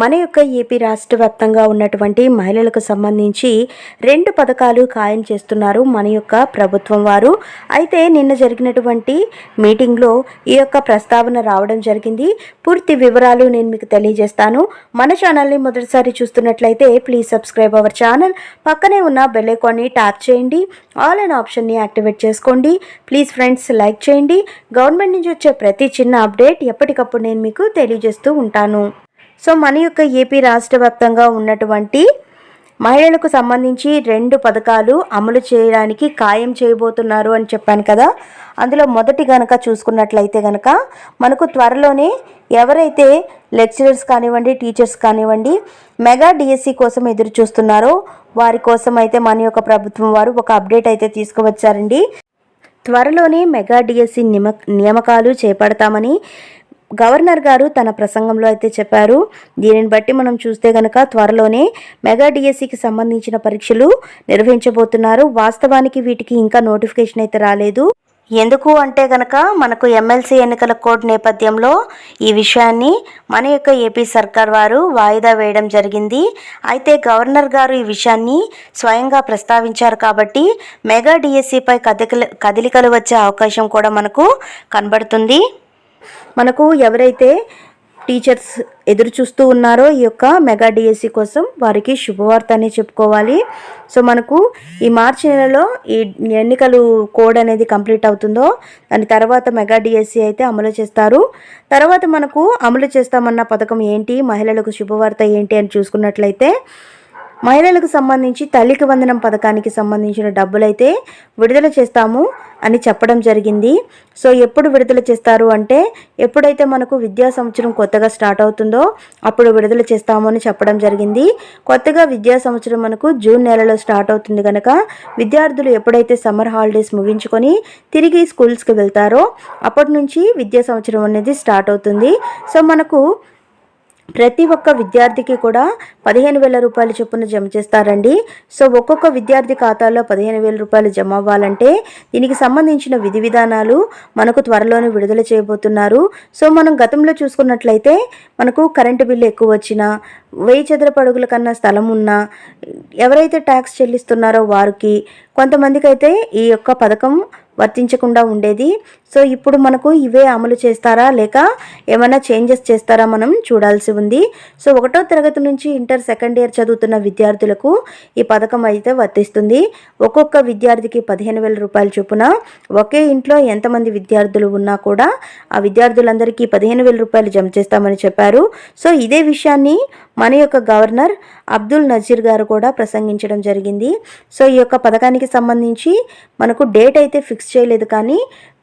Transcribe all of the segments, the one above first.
మన యొక్క ఏపీ రాష్ట్ర వ్యాప్తంగా ఉన్నటువంటి మహిళలకు సంబంధించి రెండు పథకాలు ఖాయం చేస్తున్నారు మన యొక్క ప్రభుత్వం వారు. అయితే నిన్న జరిగినటువంటి మీటింగ్లో ఈ యొక్క ప్రస్తావన రావడం జరిగింది. పూర్తి వివరాలు నేను మీకు తెలియజేస్తాను. మన ఛానల్ని మొదటిసారి చూస్తున్నట్లయితే ప్లీజ్ సబ్స్క్రైబ్ అవర్ ఛానల్. పక్కనే ఉన్న బెల్ ఐకాన్ని ట్యాప్ చేయండి. ఆల్ అండ్ ఆప్షన్ని యాక్టివేట్ చేసుకోండి. ప్లీజ్ ఫ్రెండ్స్ లైక్ చేయండి. గవర్నమెంట్ నుంచి వచ్చే ప్రతి చిన్న అప్డేట్ ఎప్పటికప్పుడు నేను మీకు తెలియజేస్తూ ఉంటాను. సో మన యొక్క ఏపీ రాష్ట్ర వ్యాప్తంగా ఉన్నటువంటి మహిళలకు సంబంధించి రెండు పథకాలు అమలు చేయడానికి ఖాయం చేయబోతున్నారు అని చెప్పాను కదా. అందులో మొదటి గనక చూసుకున్నట్లయితే గనక మనకు త్వరలోనే ఎవరైతే లెక్చరర్స్ కానివ్వండి టీచర్స్ కానివ్వండి మెగా డిఎస్సి కోసం ఎదురు చూస్తున్నారో వారి కోసం అయితే మన యొక్క ప్రభుత్వం వారు ఒక అప్డేట్ అయితే తీసుకువచ్చారండి. త్వరలోనే మెగా డిఎస్సి నిమ నియామకాలు చేపడతామని గవర్నర్ గారు తన ప్రసంగంలో అయితే చెప్పారు. దీనిని బట్టి మనం చూస్తే గనక త్వరలోనే మెగా డిఎస్సికి సంబంధించిన పరీక్షలు నిర్వహించబోతున్నారు. వాస్తవానికి వీటికి ఇంకా నోటిఫికేషన్ అయితే రాలేదు. ఎందుకు అంటే గనక మనకు ఎమ్మెల్సీ ఎన్నికల కోడ్ నేపథ్యంలో ఈ విషయాన్ని మన యొక్క ఏపీ సర్కార్ వారు వాయిదా వేయడం జరిగింది. అయితే గవర్నర్ గారు ఈ విషయాన్ని స్వయంగా ప్రస్తావించారు కాబట్టి మెగా డిఎస్సిపై కదలికలు కదలికలు వచ్చే అవకాశం కూడా మనకు కనబడుతుంది. మనకు ఎవరైతే టీచర్స్ ఎదురు చూస్తూ ఉన్నారో ఈ యొక్క మెగా డిఎస్సి కోసం వారికి శుభవార్త అని చెప్పుకోవాలి. సో మనకు ఈ మార్చి నెలలో ఈ ఎన్నికలు కోడ్ అనేది కంప్లీట్ అవుతుందో దాని తర్వాత మెగా డిఎస్సి అయితే అమలు చేస్తారు. తర్వాత మనకు అమలు చేస్తామన్న పథకం ఏంటి మహిళలకు శుభవార్త ఏంటి అని చూసుకున్నట్లయితే మహిళలకు సంబంధించి తల్లికి వందనం పథకానికి సంబంధించిన డబ్బులైతే విడుదల చేస్తాము అని చెప్పడం జరిగింది. సో ఎప్పుడు విడుదల చేస్తారు అంటే ఎప్పుడైతే మనకు విద్యా సంవత్సరం కొత్తగా స్టార్ట్ అవుతుందో అప్పుడు విడుదల చేస్తాము అని చెప్పడం జరిగింది. కొత్తగా విద్యా సంవత్సరం మనకు జూన్ నెలలో స్టార్ట్ అవుతుంది కనుక విద్యార్థులు ఎప్పుడైతే సమ్మర్ హాలిడేస్ ముగించుకొని తిరిగి స్కూల్స్కి వెళ్తారో అప్పటి నుంచి విద్యా సంవత్సరం అనేది స్టార్ట్ అవుతుంది. సో మనకు ప్రతి ఒక్క విద్యార్థికి కూడా పదిహేను వేల రూపాయలు చొప్పున జమ చేస్తారండి. సో ఒక్కొక్క విద్యార్థి ఖాతాలో పదిహేను వేల రూపాయలు జమ అవ్వాలంటే దీనికి సంబంధించిన విధి విధానాలు మనకు త్వరలోనే విడుదల చేయబోతున్నారు. సో మనం గతంలో చూసుకున్నట్లయితే మనకు కరెంటు బిల్లు ఎక్కువ వచ్చినా వెయ్యి చదరపు అడుగుల కన్నా స్థలం ఉన్నా ఎవరైతే ట్యాక్స్ చెల్లిస్తున్నారో వారికి కొంతమందికి అయితే ఈ యొక్క పథకం వర్తించకుండా ఉండేది. సో ఇప్పుడు మనకు ఇవే అమలు చేస్తారా లేక ఏమైనా చేంజెస్ చేస్తారా మనం చూడాల్సి ఉంది. సో ఒకటో తరగతి నుంచి ఇంటర్ సెకండ్ ఇయర్ చదువుతున్న విద్యార్థులకు ఈ పథకం అయితే వర్తిస్తుంది. ఒక్కొక్క విద్యార్థికి పదిహేను వేల రూపాయల చొప్పున ఒకే ఇంట్లో ఎంతమంది విద్యార్థులు ఉన్నా కూడా ఆ విద్యార్థులందరికీ పదిహేను వేల రూపాయలు జమ చేస్తామని చెప్పారు. సో ఇదే విషయాన్ని మన యొక్క గవర్నర్ అబ్దుల్ నజీర్ గారు కూడా ప్రసంగించడం జరిగింది. సో ఈ యొక్క పథకానికి సంబంధించి మనకు డేట్ అయితే ఫిక్స్ చేయలేదు కానీ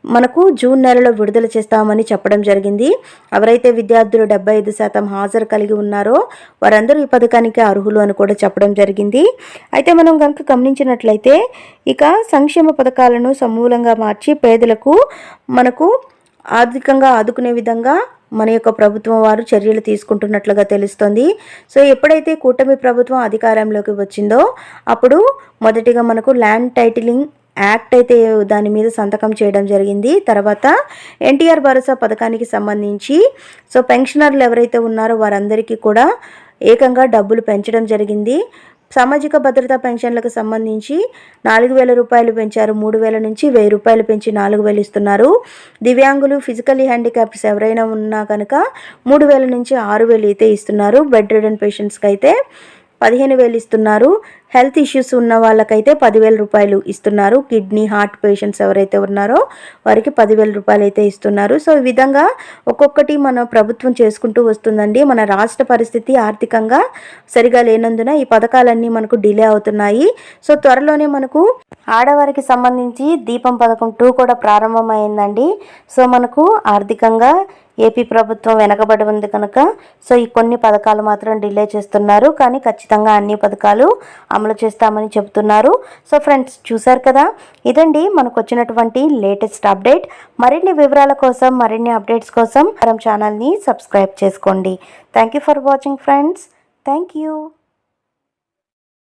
మనకు జూన్ నెలలో విడుదల చేస్తామని చెప్పడం జరిగింది. ఎవరైతే విద్యార్థులు డెబ్బై ఐదు శాతం హాజరు కలిగి ఉన్నారో వారందరూ ఈ పథకానికి అర్హులు అని కూడా చెప్పడం జరిగింది. అయితే మనం కనుక గమనించినట్లయితే ఇక సంక్షేమ పథకాలను సమూలంగా మార్చి పేదలకు మనకు ఆర్థికంగా ఆదుకునే విధంగా మన యొక్క ప్రభుత్వం వారు చర్యలు తీసుకుంటున్నట్లుగా తెలుస్తోంది. సో ఎప్పుడైతే కూటమి ప్రభుత్వం అధికారంలోకి వచ్చిందో అప్పుడు మొదటిగా మనకు ల్యాండ్ టైటిలింగ్ యాక్ట్ అయితే దాని మీద సంతకం చేయడం జరిగింది. తర్వాత ఎన్టీఆర్ భరోసా పథకానికి సంబంధించి సో పెన్షనర్లు ఎవరైతే ఉన్నారో వారందరికీ కూడా ఏకంగా డబ్బులు పెంచడం జరిగింది. సామాజిక భద్రతా పెన్షన్లకు సంబంధించి నాలుగు వేల రూపాయలు పెంచారు. మూడు వేల నుంచి వెయ్యి రూపాయలు పెంచి నాలుగు వేలు ఇస్తున్నారు. దివ్యాంగులు ఫిజికలీ హ్యాండిక్యాప్స్ ఎవరైనా ఉన్నా కనుక మూడు వేల నుంచి ఆరు వేలు అయితే ఇస్తున్నారు. బెడ్ రిడన్ పేషెంట్స్కి అయితే పదిహేను వేలు ఇస్తున్నారు. హెల్త్ ఇష్యూస్ ఉన్న వాళ్ళకైతే పదివేల రూపాయలు ఇస్తున్నారు. కిడ్నీ హార్ట్ పేషెంట్స్ ఎవరైతే ఉన్నారో వారికి పదివేల రూపాయలు అయితే ఇస్తున్నారు. సో ఈ విధంగా ఒక్కొక్కటి మన ప్రభుత్వం చేసుకుంటూ వస్తుందండి. మన రాష్ట్ర పరిస్థితి ఆర్థికంగా సరిగా లేనందున ఈ పథకాలన్నీ మనకు డిలే అవుతున్నాయి. సో త్వరలోనే మనకు ఆడవారికి సంబంధించి దీపం పథకం టూ కూడా ప్రారంభమైందండి. సో మనకు ఆర్థికంగా ఏపీ ప్రభుత్వం వెనకబడి ఉంది కనుక సో ఈ కొన్ని పథకాలు మాత్రం డిలే చేస్తున్నారు. కానీ ఖచ్చితంగా అన్ని పథకాలు అమలు చేస్తామని చెబుతున్నారు. సో ఫ్రెండ్స్ చూశారు కదా? ఇదండి మనకు వచ్చినటువంటి లేటెస్ట్ అప్డేట్. మరిన్ని వివరాల కోసం మరిన్ని అప్డేట్స్ కోసం మనం ఛానల్ని సబ్స్క్రైబ్ చేసుకోండి. Thank you for watching friends. Thank you.